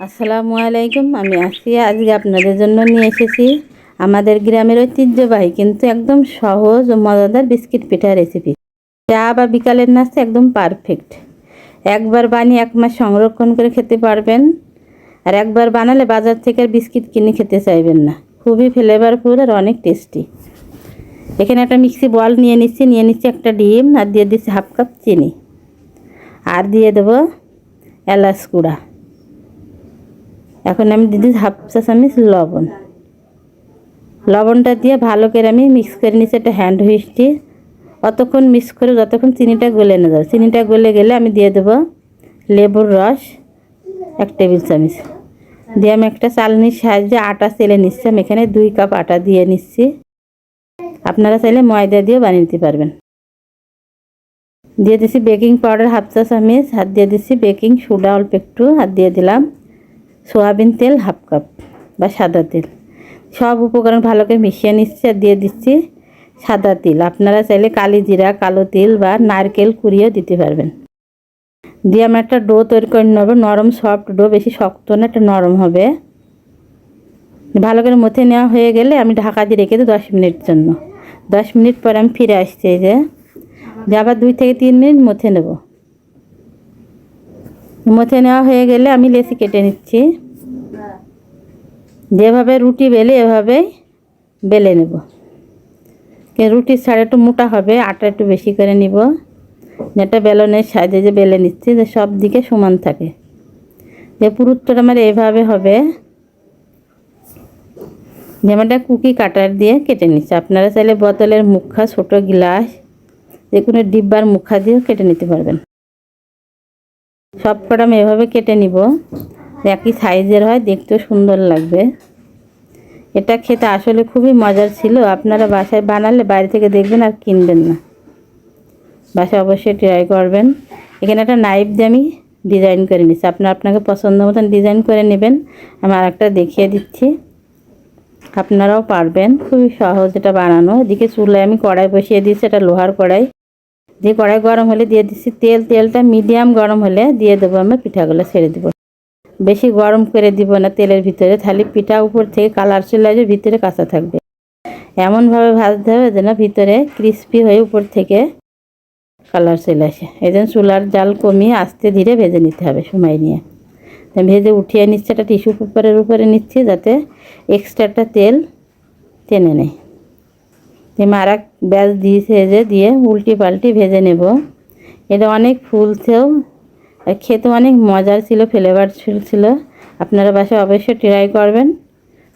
আসসালামু আলাইকুম, আমি আসিয়া আজকে আপনাদের জন্য নিয়ে এসেছি। আমাদের গ্রামের ঐতিহ্যবাহী কিন্তু একদম সহজ ও মজাদার বিস্কিট পিঠা রেসিপি চা বা বিকালের নাস্তা একদম পারফেক্ট একবার বানিয়ে এক মাস সংরক্ষণ করে খেতে পারবেন। আর একবার বানালে বাজার থেকে আর বিস্কিট কিনে খেতে চাইবেন না। খুবই ফ্লেভারফুল আর অনেক টেস্টি এখানে একটা মিক্সি বল নিয়ে নিচ্ছি নিয়ে নিচ্ছি একটা ডিম আর দিয়ে দিচ্ছি হাফ কাপ চিনি। আর দিয়ে দেবো এলাচ গুঁড়া। এখন আমি দিদি হাফ চা চামচ লবণ। লবণটা দিয়ে ভালো করে আমি মিক্স করে নিচ্ছি একটা হ্যান্ড হুইস্টি অতক্ষণ মিক্স করে যতক্ষণ চিনিটা গলে না যাবে চিনিটা গলে গেলে আমি দিয়ে দেবো লেবুর রস, এক টেবিল চামচ। দিয়ে আমি একটা চালনির সাহায্যে আটা চেলে নিচ্ছি। আমি এখানে দুই কাপ আটা দিয়ে নিচ্ছি। আপনারা চাইলে ময়দা দিয়েও বানিয়ে নিতে পারবেন। দিয়ে দিচ্ছি বেকিং পাউডার হাফ চা চামচ হাত দিয়ে দিচ্ছি বেকিং সোডা অল্প একটু। হাত দিয়ে দিলাম। সোয়াবিন তেল হাফ কাপ বা সাদা তেল। সব উপকরণ ভালো করে মিশিয়ে নিচ্ছি আর দিয়ে দিচ্ছি সাদা তিল। আপনারা চাইলে কালি জিরা, কালো তিল বা নারকেল কুড়িয়েও দিতে পারবেন। দিয়ে আমি একটা ডো তৈরি করে নেব। নরম, সফট ডো, বেশি শক্ত না, একটা নরম হবে। ভালো করে মথে নেওয়া হয়ে গেলে আমি ঢাকা দিয়ে রেখে দিই দশ মিনিট জন্য। দশ মিনিট পরে আমি ফিরে আসছি যে। আবার দুই থেকে তিন মিনিট মথে নেব। মথে নেওয়া হয়ে গেলে আমি লেসি কেটে নিচ্ছি। যেভাবে রুটি বেলে এভাবেই বেলে নেব। রুটির ছাড়া একটু মোটা হবে, আটা একটু বেশি করে নিব। যেটা বেলনের সাইজে যে বেলে নিচ্ছি, যে সব দিকে সমান থাকে। যে পুরুত্বটা আমার এভাবে হবে যেমনটা কুকি কাটার দিয়ে কেটে নিচ্ছে। আপনারা চাইলে বোতলের মুখা, ছোট গ্লাস, যে কোনো ডিব্বার মুখা দিয়েও কেটে নিতে পারবেন। সব কটা আমি এভাবে কেটে নিব। একই সাইজের হয়, দেখতেও সুন্দর লাগবে। এটা খেতে আসলে খুবই মজার ছিল। আপনারা বাসায় বানালে বাইরে থেকে দেখবেন আর কিনবেন না। বাসায় অবশ্যই ট্রাই করবেন। এখানে একটা নাইফ দিয়ে আমি ডিজাইন করে নিচ্ছি আপনার আপনাকে পছন্দ মতন ডিজাইন করে নেবেন। আমি আর একটা দেখিয়ে দিচ্ছি। আপনারাও পারবেন। খুবই সহজ এটা বানানো। এদিকে চুলায় আমি কড়াই বসিয়ে দিচ্ছি এটা লোহার কড়াই। দিয়ে কড়াই গরম হলে দিয়ে দিচ্ছি তেল। তেলটা মিডিয়াম গরম হলে দিয়ে দেবো আমরা পিঠাগুলো ছেড়ে দেবো। বেশি গরম করে দিব না তেলের ভিতরে তাহলে পিঠা উপর থেকে কালার চলে আসবে, ভিতরে কাঁচা থাকবে। এমনভাবে ভাজতে হবে যেন ভিতরে ক্রিস্পি হয়ে উপর থেকে কালার চলে আসে। এই জন্য চুলার জাল কমিয়ে আস্তে ধীরে ভেজে নিতে হবে সময় নিয়ে। ভেজে উঠিয়ে নিচ্ছে, একটা টিস্যু পেপারের উপরে নিচ্ছি যাতে এক্সট্রাটা তেল টেনে নেয়। এক ব্যাস দিয়েছে যে দিয়ে উল্টি পাল্টি ভেজে নেব। এটা অনেক ফুলছেও খেতে অনেক মজার ছিল ফ্লেভার ছিল আপনারা বাসায় অবশ্যই ট্রাই করবেন।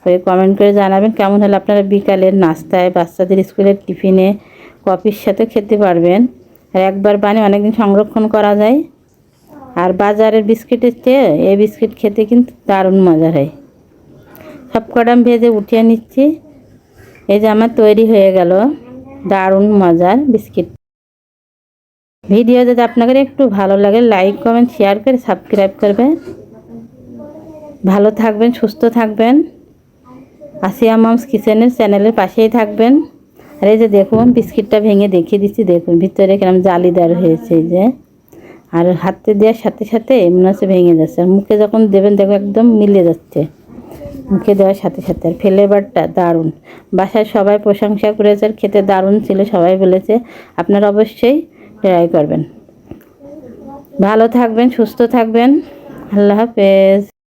ওই কমেন্ট করে জানাবেন কেমন হলে আপনারা বিকালের নাস্তায় বাচ্চাদের স্কুলের টিফিনে কফির সাথে খেতে পারবেন। আর একবার বানিয়ে অনেকদিন সংরক্ষণ করা যায়। আর বাজারের বিস্কিটের চেয়ে এই বিস্কিট খেতে কিন্তু দারুণ মজা হয়। সব কটা ভেজে উঠিয়ে নিচ্ছি। এই যে আমার তৈরি হয়ে গেল দারুণ মজার বিস্কিট। ভিডিও যদি আপনাদের একটু ভালো লাগে লাইক কমেন্ট শেয়ার করে সাবস্ক্রাইব করবেন ভালো থাকবেন, সুস্থ থাকবেন। আসিয়া মামস কিচেনের চ্যানেলের পাশেই থাকবেন। আর এই যে দেখুন, বিস্কিটটা ভেঙে দেখিয়ে দিচ্ছি, দেখুন, ভিতরে কেরম জালিদার হয়েছে এই যে। আর হাতে দেওয়ার সাথে সাথে মনে হচ্ছে ভেঙে যাচ্ছে। আর মুখে যখন দেবেন দেখো একদম মিলে যাচ্ছে। মুখে দেওয়ার সাথে সাথে। আর ফ্লেভারটা দারুণ। বাসায় সবাই প্রশংসা করেছে, আর খেতে দারুণ ছিল, সবাই বলেছে, আপনারা অবশ্যই ট্রাই করবেন। ভালো থাকবেন, সুস্থ থাকবেন। আল্লাহ হাফেজ।